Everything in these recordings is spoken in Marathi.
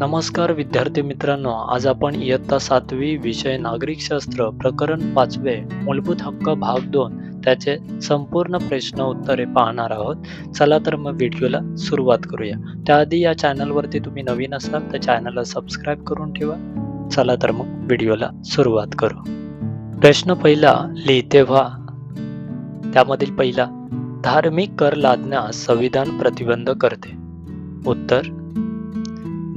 नमस्कार विद्यार्थी मित्रांनो आज आपण इयत्ता सातवी विषय नागरिकशास्त्र प्रकरण पाचवे मूलभूत हक्क भाग दोन त्याचे संपूर्ण प्रश्न उत्तरे पाहणार आहोत. चला तर मग व्हिडिओला सुरुवात करूया. त्याआधी या चॅनलवरती तुम्ही नवीन असाल तर चॅनलला सबस्क्राईब करून ठेवा. चला तर मग व्हिडिओला सुरुवात करू. प्रश्न पहिला लिहिते व्हा. त्यामधील पहिला धार्मिक कर लादण्यास संविधान प्रतिबंध करते. उत्तर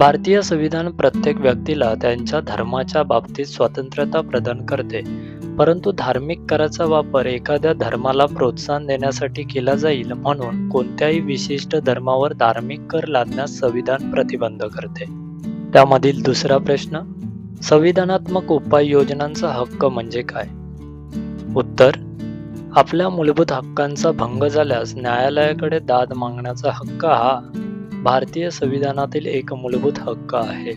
भारतीय संविधान प्रत्येक व्यक्तीला त्यांच्या धर्माच्या बाबतीत स्वतंत्रता प्रदान करते. परंतु धार्मिक कराचा वापर एखाद्या धर्माला प्रोत्साहन देण्यासाठी केला जाईल म्हणून कोणत्याही विशिष्ट धर्मावर धार्मिक कर लादण्यास संविधान प्रतिबंध करते. त्यामधील दुसरा प्रश्न संविधानात्मक उपाययोजनांचा हक्क म्हणजे काय? उत्तर आपल्या मूलभूत हक्कांचा भंग झाल्यास न्यायालयाकडे दाद मागण्याचा हक्क हा भारतीय संविधानातील एक मूलभूत हक्क आहे.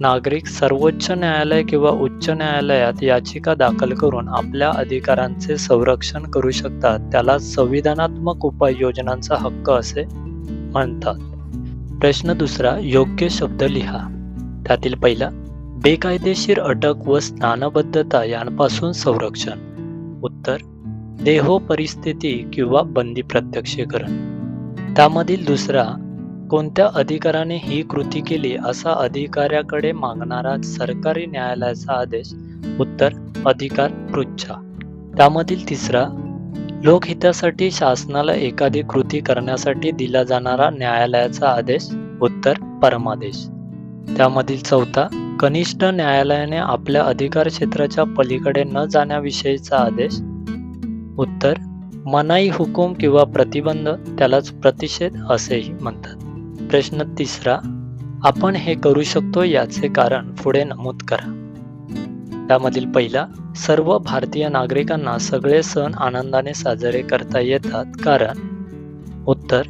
नागरिक सर्वोच्च न्यायालय किंवा उच्च न्यायालयात याचिका दाखल करून आपल्या अधिकारांचे संरक्षण करू शकतात त्याला संविधानात्मक उपाययोजनांचा हक्क असे म्हणतात. प्रश्न दुसरा योग्य शब्द लिहा. त्यातील पहिला बेकायदेशीर अटक व स्नानबद्धता यांपासून संरक्षण. उत्तर देहो परिस्थिती किंवा बंदी प्रत्यक्षीकरण. त्यामधील दुसरा कोणत्या अधिकाराने ही कृती केली असा अधिकाऱ्याकडे मागणारा सरकारी न्यायालयाचा आदेश? उत्तर अधिकार पृच्छा. त्यामधील तिसरा लोकहितासाठी शासनाला एखादी कृती करण्यासाठी दिला जाणारा न्यायालयाचा आदेश? उत्तर परमादेश. त्यामधील चौथा कनिष्ठ न्यायालयाने आपल्या अधिकार क्षेत्राच्या पलीकडे न जाण्याविषयीचा आदेश? उत्तर मनाई हुकूम किंवा प्रतिबंध त्यालाच प्रतिषेध असेही म्हणतात. प्रश्न तिसरा आपण हे करू शकतो याचे कारण पुढे नमूद करा. त्यामधील पहिला सर्व भारतीय नागरिकांना सगळे सण आनंदाने साजरे करता येतात कारण उत्तर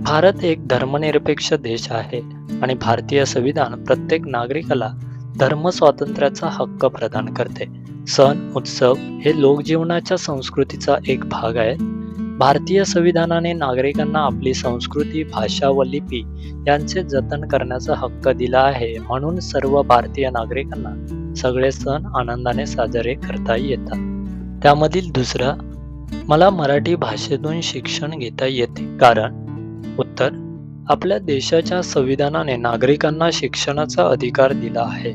भारत एक धर्मनिरपेक्ष देश आहे आणि भारतीय संविधान प्रत्येक नागरिकाला धर्म स्वातंत्र्याचा हक्क प्रदान करते. सण उत्सव हे लोकजीवनाच्या संस्कृतीचा एक भाग आहे भारतीय संविधानाने नागरिकांना आपली संस्कृती भाषा व लिपी यांचे जतन करण्याचा हक्क दिला आहे. म्हणून सर्व भारतीय नागरिकांना सगळे सण आनंदाने साजरे करता येतात. त्यामधील दुसरा मला मराठी भाषेतून शिक्षण घेता येते. कारण उत्तर आपल्या देशाच्या संविधानाने नागरिकांना शिक्षणाचा अधिकार दिला आहे.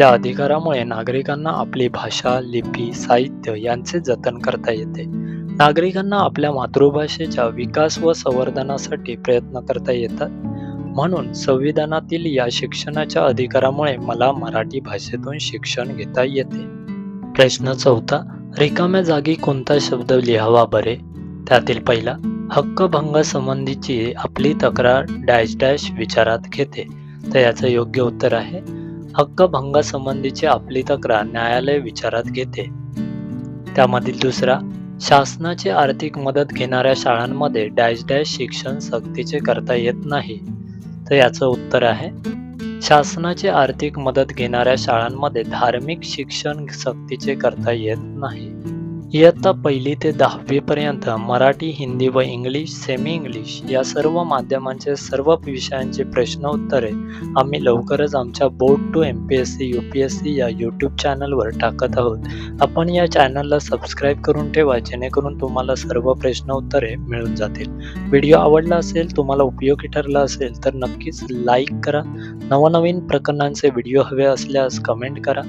या अधिकारामुळे नागरिकांना आपली भाषा लिपी साहित्य यांचे जतन करता येते. नागरिकांना आपल्या मातृभाषेच्या विकास व संवर्धनासाठी प्रयत्न करता येतात. म्हणून संविधानातील या शिक्षणाच्या अधिकारामुळे मला मराठी भाषेतून शिक्षण घेता येते. प्रश्न चौथा रिकाम्या जागी कोणता शब्द लिहावा बरे? त्यातील पहिला हक्कभंग संबंधीची आपली तक्रार डॅश डॅश विचारात घेते. तर याचं योग्य उत्तर आहे हक्कभंगासंबंधीची आपली तक्रार न्यायालय विचारात घेते. त्यामधील दुसरा शासनाची आर्थिक मदत घेणाऱ्या शाळांमध्ये डॅश डॅश शिक्षण सक्तीचे करता येत नाही. तर याचं उत्तर आहे शासनाची आर्थिक मदत घेणाऱ्या शाळांमध्ये धार्मिक शिक्षण सक्तीचे करता येत नाही. इयत्ता पहिली ते दहावीपर्यंत मराठी हिंदी व इंग्लिश सेमी इंग्लिश या सर्व माध्यमांचे सर्व विषयांचे प्रश्न उत्तरे आम्ही लवकरच आमच्या board two M P S C U P S C या यूट्यूब चॅनलवर टाकत आहोत. आपण या चॅनलला सबस्क्राईब करून ठेवा जेणेकरून तुम्हाला सर्व प्रश्न उत्तरे मिळून जातील. व्हिडिओ आवडला असेल तुम्हाला उपयोगी ठरला असेल तर नक्कीच लाईक करा. नवनवीन प्रकरणांचे व्हिडिओ हवे असल्यास कमेंट करा.